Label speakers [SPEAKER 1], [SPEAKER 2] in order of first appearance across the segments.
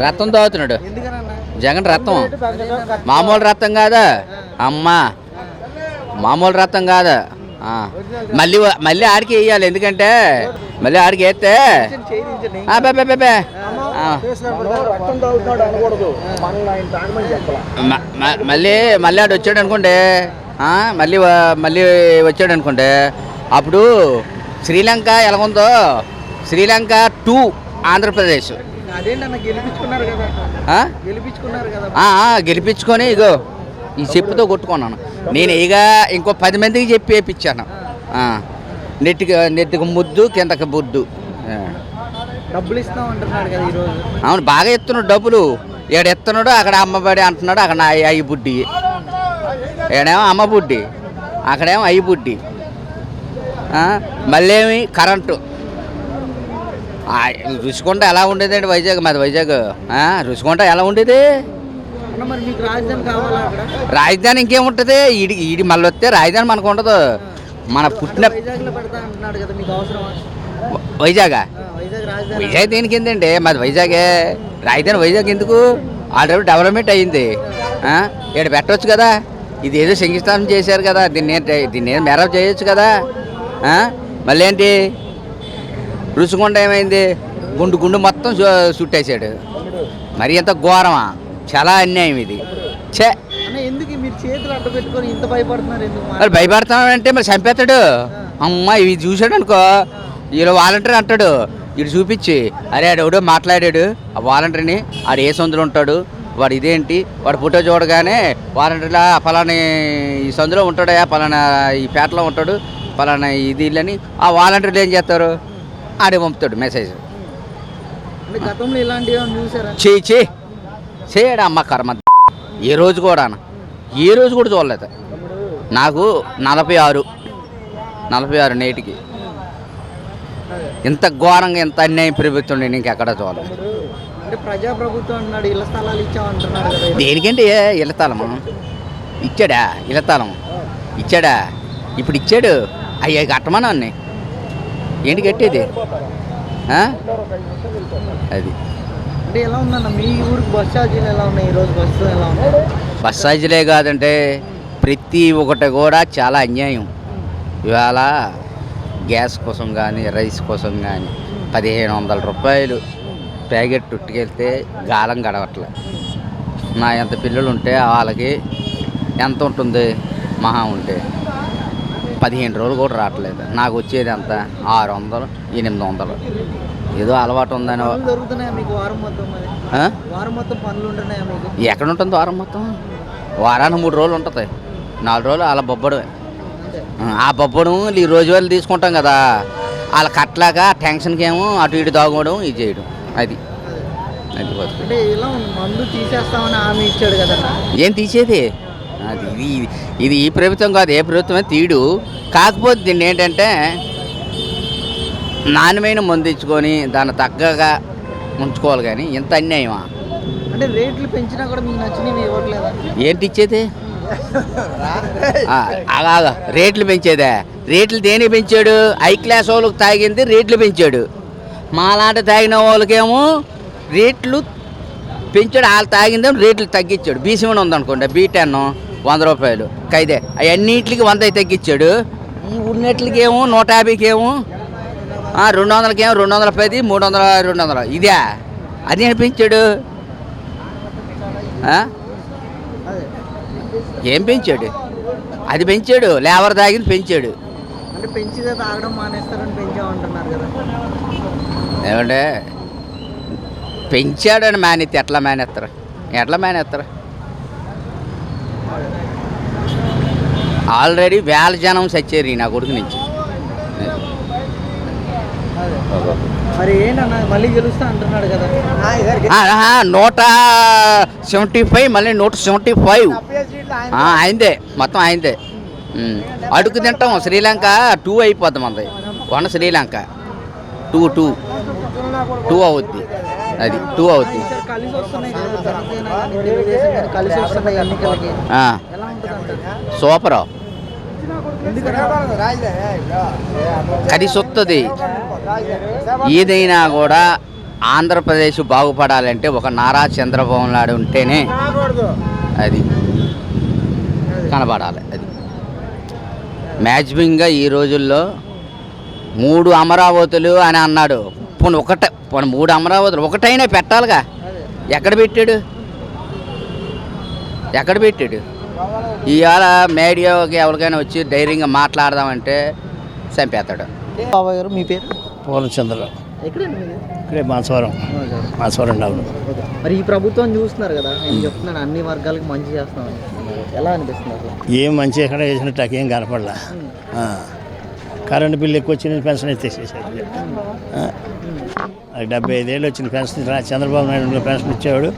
[SPEAKER 1] రత్నం తాగుతున్నాడు. జగన్ రత్నం. మామూలు రత్నం కాదా? అమ్మా. మామూలు రత్నం కాదా? మళ్ళీ మళ్ళీ ఆడికి వేయాలి ఎందుకంటే మళ్ళీ ఆడికి వేస్తే
[SPEAKER 2] బేబే
[SPEAKER 1] ఆ, మ- మళ్ళీ మళ్ళీ ఆడు వచ్చాడు అనుకోండి. మళ్ళీ మళ్ళీ వచ్చాడు అనుకోండి. అప్పుడు శ్రీలంక ఎలాగుందో? శ్రీలంక టూ ఆంధ్రప్రదేశ్. గెలిపించుకొని ఇగో ఈ చెప్పుతో కొట్టుకున్నాను. నేను ఇక ఇంకో పది మందికి చెప్పి వేయించాను నెట్టికి నెట్టికి ముద్దు కిందకి బుద్దు.
[SPEAKER 2] డబ్బులు ఇస్తాం అంటున్నాడు కదా ఈరోజు.
[SPEAKER 1] అవును బాగా ఎత్తున్నాడు డబ్బులు. ఏడు ఎత్తున్నాడు అక్కడ అమ్మబడి అంటున్నాడు అక్కడ అయ్యి బుడ్డి. ఏడేమో అమ్మ బుడ్డి అక్కడేమో అయ్యి బుడ్డి. మళ్ళేమి కరెంటు. ఆ, రుషికొండ ఎలా ఉండేదండి వైజాగ్? మాది వైజాగ్. ఆ, రుషికొండ ఎలా ఉండేది?
[SPEAKER 2] రాజధాని
[SPEAKER 1] ఇంకేముంటుంది? ఈడి ఈడి మళ్ళీ వస్తే రాజధాని మనకు ఉండదు. మన పుట్టిన
[SPEAKER 2] వైజాగ్?
[SPEAKER 1] వైజాగా దేనికి ఏంటండి మాది వైజాగే. రాజధాని వైజాగ్ ఎందుకు? ఆల్రెడీ డెవలప్మెంట్ అయ్యింది? ఇక్కడ పెట్టవచ్చు కదా. ఇది ఏదో శంకుస్థాపన చేశారు కదా. దీన్ని దీన్ని ఏం మేరప్ చేయొచ్చు కదా? మళ్ళీ ఏంటి? రుచికొండ ఏమైంది? గుండు గుండు మొత్తం చుట్టేశాడు మరి ఎంత ఘోరమా? చాలా అన్యాయం ఇది.
[SPEAKER 2] ఎందుకు మీరు చేతులు అడ్డు పెట్టుకొని ఇంత భయపడుతున్నారు ఎందుకు
[SPEAKER 1] మరి చంపేస్తాడు. అమ్మ ఇవి చూశాడు అనుకో వీళ్ళు వాలంటీర్ అంటాడు. ఇటు చూపించి అరే ఆడు ఎవడో మాట్లాడాడు. ఆ వాలంటీర్ని ఆడు ఏ సందులో ఉంటాడు? వాడు ఇదేంటి? వాడు ఫోటో చూడగానే వాలంటీర్లా ఫలానా ఈ సందులో ఉంటాడా? ఫలానా ఈ పేటలో ఉంటాడు? ఫలానా ఇది ఇల్లని? ఆ వాలంటీర్లు ఏం చేస్తారు? ఆడే పంపుతాడు మెసేజ్.
[SPEAKER 2] గతంలో ఇలాంటివి
[SPEAKER 1] చేయి చేయి చేయడా అమ్మ కర్మ? ఏ రోజు కూడా ఏ రోజు కూడా చూడలేదు. నాకు నలభై ఆరు నలభై ఆరు నేటికి. ఇంత ఘోరంగా ఇంత అన్యాయం ప్రభుత్వం నేను ఇంకెక్కడ చూడలేదు.
[SPEAKER 2] అంటే ప్రజాప్రభుత్వం అన్నాడు ఇళ్ళ స్థలాలు ఇచ్చామంటున్నాడు కదా
[SPEAKER 1] దేనికంటే ఇలతాళము ఇచ్చాడా? ఇచ్చాడా? ఇప్పుడు ఇచ్చాడు. అయ్యా కట్టమని అన్ని ఏంటి కట్టేది? అది.
[SPEAKER 2] అంటే ఎలా ఉందన్న మీ ఊరికి బస్ ఛార్జీలు ఎలా ఉన్నాయి? ఈ రోజు బస్సు ఎలా ఉన్నాయి?
[SPEAKER 1] బస్ ఛార్జీలే కాదంటే ప్రతి ఒక్కటి కూడా చాలా అన్యాయం. ఇవాళ గ్యాస్ కోసం కానీ రైస్ కోసం కానీ పదిహేను వందల రూపాయలు ప్యాకెట్ చుట్టుకెళ్తే గాలం గడవట్లే. నా ఎంత పిల్లలు ఉంటే వాళ్ళకి ఎంత ఉంటుంది? మహా ఉంటే. పదిహేను రోజులు కూడా రావట్లేదు. నాకు వచ్చేది ఎంత? ఆరు వందలు ఎనిమిది వందలు. ఏదో అలవాటు ఉందని ఎక్కడ ఉంటుంది వారం మొత్తం? వారానికి మూడు రోజులు ఉంటుంది. నాలుగు రోజులు అలా బొబ్బడమే. ఆ బొబ్బడం ఈ రోజువారీ తీసుకుంటాం కదా. వాళ్ళ కట్టలాక టెన్షన్కి ఏమో అటు ఇటు దాగోవడం ఇది చేయడం. అది. అది. ఏం తీసేది? అది ఇది ఇది- ఈ ప్రభుత్వం కాదు ఏ ప్రభుత్వమే తీడు. కాకపోతే దీన్ని ఏంటంటే నాణ్యమైన మందు ఇచ్చుకొని దాన్ని తగ్గగా ఉంచుకోవాలి కానీ ఇంత అన్యాయమా?
[SPEAKER 2] అంటే రేట్లు పెంచినా కూడా మీకు నచ్చినవి ఇవ్వట్లేదా?
[SPEAKER 1] ఏంటి ఇచ్చేది? ఆగా. రేట్లు పెంచేదా. రేట్లు దేని పెంచాడు? హై క్లాస్ వాళ్ళకి తాగింది రేట్లు పెంచాడు. మాలాంటి తాగిన వాళ్ళకేమో రేట్లు పెంచాడు వాళ్ళు తాగిందేమో రేట్లు తగ్గించాడు. బీసీమని ఉందనుకోండి బీ టెన్ వంద రూపాయలు. ఖైదే అవన్నిటికి వంద తగ్గించాడు ఈ ఉన్నట్లకి ఏమో నూట యాభైకి ఏమో ఆ, రెండు వందలకి ఏమో రెండు వందల పది మూడు వందల రెండు వందలు ఇదే. అది పెంచాడు? ఆ?
[SPEAKER 2] అదే
[SPEAKER 1] ఏం పెంచాడు? అది పెంచాడు. లేబర్ తాగింది పెంచాడు. ఏమంటే పెంచాడని మానేస్తే ఎట్లా మానేస్తారు ఎట్లా మానేస్తారు ఆల్రెడీ వేల జనం సచ్చారు ఈ నా కొడుకు నుంచి.
[SPEAKER 2] అదే మరి ఏంటన్న మళ్ళీ గెలుస్తా అంటున్నాడు కదా.
[SPEAKER 1] ఆ, ఆహా, నూట సెవెంటీ ఫైవ్ మళ్ళీ నూట సెవెంటీ ఫైవ్. అయిందే మొత్తం అయిందే. అడుగు తింటాం శ్రీలంక టూ అయిపోద్ది మనది. One Sri Lanka. Two two. Two అవుద్ది. అది టూ అవుద్ది. సూపరు.
[SPEAKER 2] ఎందుకని
[SPEAKER 1] కలిసి ఏదైనా కూడా ఆంధ్రప్రదేశ్ బాగుపడాలంటే ఒక నారా చంద్రబాబు నాయుడు ఉంటేనే అది కనబడాలి అది. మ్యాక్సిమంగా ఈ రోజుల్లో మూడు అమరావతులు అని అన్నాడు. పోను ఒకట పోనీ మూడు అమరావతులు ఒకటైనా పెట్టాలిగా. ఎక్కడ పెట్టాడు? ఎక్కడ పెట్టాడు? ఇవాళ మీడియాకి ఎవరికైనా వచ్చి ధైర్యంగా మాట్లాడదామంటే చంపేస్తాడు.
[SPEAKER 2] బాబాయ్ గారు మీ పేరు? మీది?
[SPEAKER 3] ఇక్కడే మాసవరం మాసవరం డౌన్.
[SPEAKER 2] మరి ఈ ప్రభుత్వం చూస్తున్నారు కదా నేను చెప్తున్నాను అన్ని వర్గాలకు మంచి చేస్తున్నామని. ఎలా అనిపిస్తుంది అసలు?
[SPEAKER 3] ఏం మంచి ఎక్కడ వేసినట్టు నాకేం కనపడలా. కరెంట్ బిల్లు ఎక్కువ వచ్చిన పెన్షన్. అది డెబ్బై ఐదేళ్ళు వచ్చిన పెన్షన్ చంద్రబాబు నాయుడు పెన్షన్ ఇచ్చేవాడు.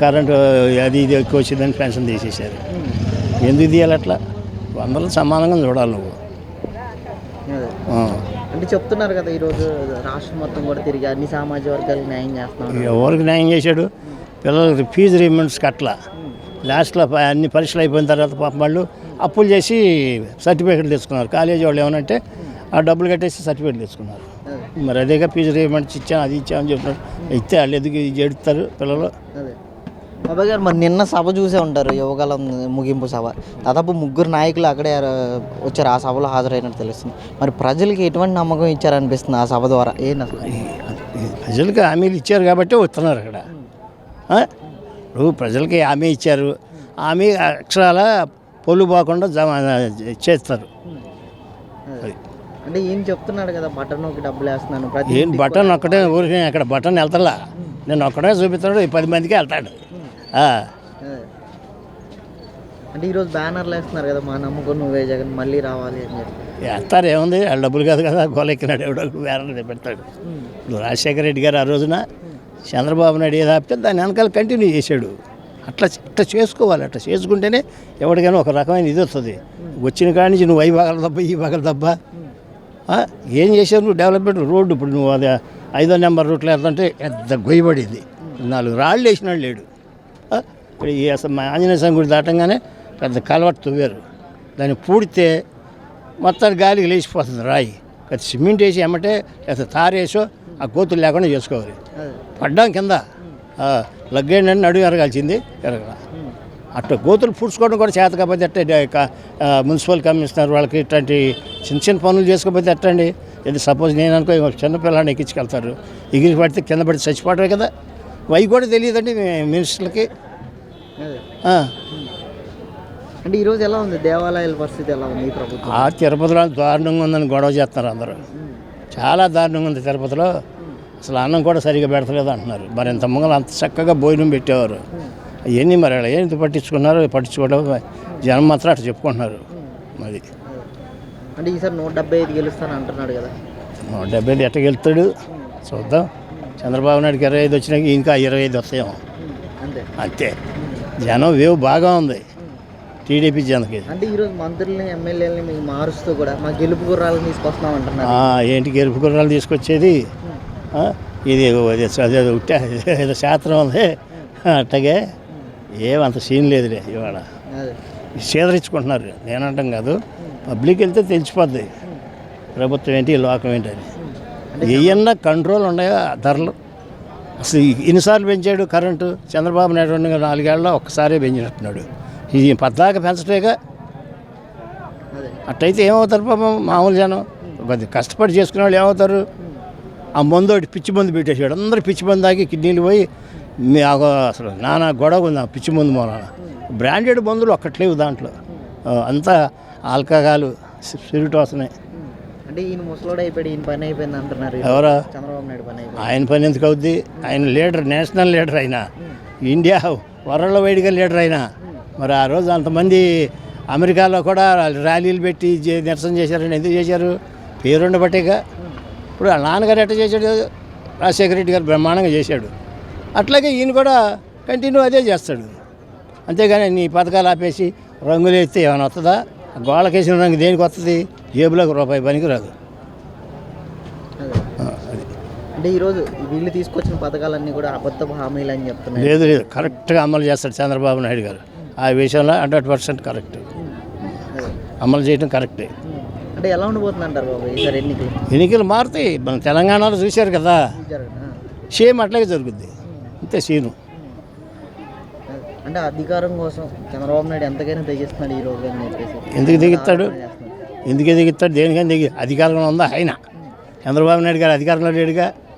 [SPEAKER 3] కరెంటు అది ఇది ఎక్కువ వచ్చిందని పెన్షన్ తీసేశారు. ఎందుకు తీయాలి అట్లా? అందరూ సమానంగా చూడాలి నువ్వు.
[SPEAKER 2] అంటే చెప్తున్నారు కదా ఈరోజు రాష్ట్రం మొత్తం కూడా తిరిగి అన్ని సామాజిక వర్గాలకు న్యాయం చేస్తున్నాం
[SPEAKER 3] ఎవరికి న్యాయం చేశాడు? పిల్లలకి ఫీజు రీమెంట్స్ కట్టలా. లాస్ట్లో అన్ని పరీక్షలు అయిపోయిన తర్వాత పాపం వాళ్ళు అప్పులు చేసి సర్టిఫికేట్ తెచ్చుకున్నారు కాలేజీ వాళ్ళు ఏమనంటే ఆ డబ్బులు కట్టేసి సర్టిఫికేట్ తెచ్చుకున్నారు మరి అదేగా ఫీజు రీమెంట్స్ ఇచ్చాం అది ఇచ్చామని చెప్తున్నారు ఇస్తే వాళ్ళు ఎందుకు ఇది ఎడుతారు పిల్లలు?
[SPEAKER 2] అదే. బాబాయ్ గారు మరి నిన్న సభ చూసే ఉంటారు యువకాలం ముగింపు సభ. దాదాపు ముగ్గురు నాయకులు అక్కడే వచ్చారు ఆ సభలో హాజరైనట్టు తెలుస్తుంది. మరి ప్రజలకి ఎటువంటి నమ్మకం ఇచ్చారనిపిస్తుంది ఆ సభ ద్వారా?
[SPEAKER 3] ఈ ప్రజలకి హామీలు ఇచ్చారు కాబట్టి వస్తున్నారు అక్కడ? ఇప్పుడు ప్రజలకి హామీ ఇచ్చారు. హామీ అక్షరాల పొల్లు పోకుండా జమ చేస్తారు.
[SPEAKER 2] అంటే ఈయన చెప్తున్నాడు కదా బటన్ నొక్కి డబ్బులు వేస్తున్నాను
[SPEAKER 3] ఏం బటన్ ఒక్కటే ఊరికి అక్కడ బటన్ వెళ్తలా. నేను ఒక్కడే చూపిస్తాడు ఈ పది మందికి వెళ్తాడు.
[SPEAKER 2] అంటే ఈరోజు బ్యానర్లు వేస్తున్నారు కదా మా నమ్మకం నువ్వే జగన్ మళ్ళీ రావాలి అని చెప్పి.
[SPEAKER 3] వేస్తారు ఏముంది? వాళ్ళ డబ్బులు కాదు కదా గోలెక్కినాడు ఎవడో వేరే పెడతాడు రాజశేఖర రెడ్డి గారు ఆ రోజున చంద్రబాబు నాయుడు ఏది ఆపితే దాన్ని వెనకాల కంటిన్యూ చేశాడు. అట్లా అట్లా చేసుకోవాలి అట్లా చేసుకుంటేనే ఎవరికైనా ఒక రకమైన ఇది వస్తుంది. వచ్చిన కాడి నుంచి నువ్వు అవి బాగల దబ్బా ఈ బాగల దబ్బా ఏం చేశావు నువ్వు? డెవలప్మెంట్ రోడ్డు ఇప్పుడు నువ్వు అది ఐదో నెంబర్ రూట్లో వెళ్తుంటే పెద్ద గొయ్యబడింది నాలుగు రాళ్ళు వేసినాడు లేడు. ఇక్కడ ఈ అసలు మా ఆంజనేయ స్వామి గుడి దాటంగానే పెద్ద కలవట్టు తవ్వారు. దాన్ని పూడితే మొత్తానికి గాలికి లేచిపోతుంది రాయి. అది సిమెంట్ వేసి ఎమ్మటే లేదా తారేసో ఆ కోతులు లేకుండా చేసుకోవాలి. పడ్డాం కింద. ఆ, నడుము ఎరగాల్సింది ఎరగల. అట్లా గోతులు పూడ్చుకోవడం కూడా చేత కాకపోతే ఎట్ట మున్సిపల్ కమిషనర్ వాళ్ళకి ఇట్లాంటి చిన్న చిన్న పనులు చేసుకోకపోతే ఎట్టండి? ఇది సపోజ్ నేను అనుకో చిన్నపిల్లని ఎక్కించుకెళ్తారు. ఎగిరి పడితే కింద పడితే చచ్చిపోవడమే కదా. అవి కూడా తెలియదండి మినిస్టర్లకి.
[SPEAKER 2] అంటే ఈరోజు ఎలా ఉంది? దేవాలయాల పరిస్థితి ఎలా ఉంది ఈ ప్రభుత్వం?
[SPEAKER 3] ఆ తిరుపతిలో దారుణంగా ఉందని గొడవ చేస్తున్నారు అందరూ. చాలా దారుణంగా ఉంది తిరుపతిలో. అసలు అన్నం కూడా సరిగా పెడతలేదు అంటున్నారు. మరి ఇంత ముంగలు అంత చక్కగా భోజనం పెట్టేవారు. అవన్నీ మరి అలా ఏంటి పట్టించుకున్నారు? పట్టించుకోవడం జనం మాత్రం అట్లా చెప్పుకుంటున్నారు. మరి.
[SPEAKER 2] అంటే ఈసారి నూట డెబ్బై ఐదు గెలుస్తాను అంటున్నాడు కదా.
[SPEAKER 3] నూట డెబ్బై ఐదు ఎట్టకి వెళ్తాడు చూద్దాం. చంద్రబాబు నాయుడుకి ఇరవై ఐదు వచ్చినాక ఇంకా ఇరవై ఐదు వస్తాయేమో.
[SPEAKER 2] అంతే.
[SPEAKER 3] అంతే. జనం వేవ్ బాగా ఉంది. టీడీపీ జనకి.
[SPEAKER 2] అంటే ఈరోజు మంత్రుల్ని ఎమ్మెల్యేలని మీకు మారుస్తూ కూడా మా గెలుపు గుర్రాలను తీసుకొస్తున్నాం అంటున్నారు
[SPEAKER 3] ఏంటి గెలుపు గుర్రాలు తీసుకొచ్చేది? ఇది అది అదే ఉట్ట ఏదో శాస్త్రం ఉంది. అట్టగే ఏమంత సీన్ లేదులే ఇవాళ. సేదరించుకుంటున్నారు నేనంటాం కాదు. పబ్లిక్ వెళ్తే తెలిసిపోద్ది. ప్రభుత్వం ఏంటి లోకం ఏంటి అని. ఏమన్నా కంట్రోల్ ఉన్నాయో ధరలు? అసలు ఎన్నిసార్లు పెంచాడు కరెంటు? చంద్రబాబు నాయుడు ఉండగా నాలుగేళ్ళలో ఒక్కసారే పెంచినట్టున్నాడు. ఇది పద్దాక పెంచటేగా అట్టయితే ఏమవుతారు పాపం మామూలు జనం? కొద్ది కష్టపడి చేసుకునే వాళ్ళు ఏమవుతారు? ఆ మందు ఒకటి పిచ్చి మందు పెట్టేసాడు అందరూ పిచ్చి మందు తాగి కిడ్నీలు పోయి మీ అసలు నానా గొడవ ఉంది ఆ పిచ్చి మందు మూలన. బ్రాండెడ్ మందులు ఒక్కట్లేవు దాంట్లో. అంతా ఆల్కహాలు సిరిటోసనే.
[SPEAKER 2] అంటే ఈయన ముసలోడు అయిపోయాడు ఈయన పని అయిపోయింది అంటున్నారు.
[SPEAKER 3] ఎవరా?
[SPEAKER 2] చంద్రబాబు నాయుడు పని అయిపోయింది.
[SPEAKER 3] ఆయన పని ఎందుకు అవుద్ది? ఆయన లీడర్ నేషనల్ లీడర్ అయినా. ఇండియా వరల్డ్ వైడ్గా లీడర్ అయినా. మరి ఆ రోజు అంతమంది అమెరికాలో కూడా ర్యాలీలు పెట్టి నిరసన చేశారని ఎందుకు చేశారు? పేరుండ బట్టేగా ఇప్పుడు నాన్నగారు ఎట్ట చేశాడు? రాజశేఖర రెడ్డి గారు బ్రహ్మాండంగా చేశాడు. అట్లాగే ఈయన కూడా కంటిన్యూ అదే చేస్తాడు. అంతేగాని నీ పథకాలు ఆపేసి రంగులు వేస్తే ఏమైనా వస్తుందా గోళ్ళకేసిన రంగు దేనికి వస్తుంది జేబులోకి రూపాయి పనికి రాదు.
[SPEAKER 2] అంటే ఈరోజు వీళ్ళు తీసుకొచ్చిన పథకాలన్నీ కూడా అబద్ధ హామీలు అని చెప్తున్నారు
[SPEAKER 3] లేదు లేదు. కరెక్ట్గా అమలు చేస్తాడు చంద్రబాబు నాయుడు గారు. ఆ విషయంలో హండ్రెడ్ పర్సెంట్ కరెక్ట్. అమలు చేయడం కరెక్టే.
[SPEAKER 2] అంటే ఎలా ఉండబోతుంది అంటారు బాబు ఈసారి ఎన్నికలు?
[SPEAKER 3] ఎన్నికలు మారుతాయి. మన తెలంగాణలో చూశారు కదా. సేమ్ అట్లాగే జరుగుద్ది. అంతే సీను.
[SPEAKER 2] అంటే అధికారం కోసం చంద్రబాబు నాయుడు ఎంతకైనా తెగిస్తున్నాడు ఈ రోజు అని చెప్పేసి.
[SPEAKER 3] ఎందుకు దిగుతాడు. ఎందుకు దిగుతాడు దేనికని దిగి అధికారంలో ఉందా? ఆయన చంద్రబాబు నాయుడు గారు అధికారంలో లేడుగా?